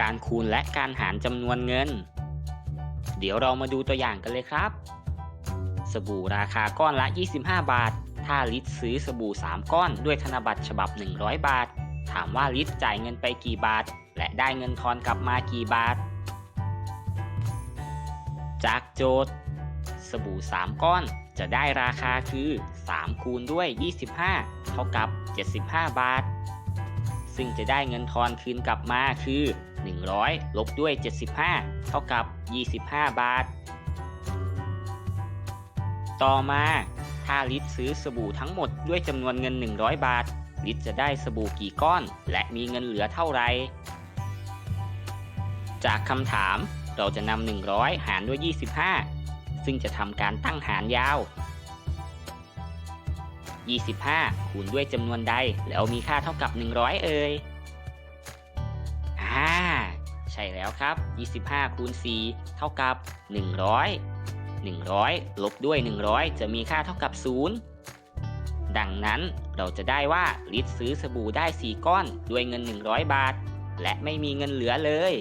การคูณและการหารจำนวนเงิน เดี๋ยวเรามาดูตัวอย่างกันเลยครับ สบู่ราคาก้อนละ 25 บาท ถ้าลิศซื้อสบู่ 3 ก้อนด้วยธนบัตรฉบับ 100 บาท ถามว่าลิศจ่ายเงินไปกี่บาท และได้เงินทอนกลับมากี่บาท จากโจทย์ สบู่ 3 ก้อนจะได้ราคาคือ 3 คูณด้วย 25 เท่ากับ 75 บาท ซึ่งจะได้เงินทอนคืนกลับมาคือ 100 ลบด้วย 75 เท่ากับ 25 บาท ต่อมาถ้าลิศซื้อสบู่ทั้งหมดด้วยจำนวนเงิน 100 บาท ลิศจะได้สบู่กี่ก้อน และมีเงินเหลือเท่าไหร่จากคำถามเราจะนำ100 หารด้วย 25 ซึ่งจะทำการตั้งหารยาว 25 คูณด้วยจำนวนใด แล้วมีค่าเท่ากับ 100 เอ่ยอ่าใช่แล้วครับ 25 คูณ 4 เท่ากับ 100 100 ลบด้วย 100 จะมีค่าเท่ากับ 0 ดังนั้นเราจะได้ว่าลิตรซื้อสบู่ได้ 4 ก้อนด้วยเงิน 100 บาท และไม่มีเงินเหลือเลย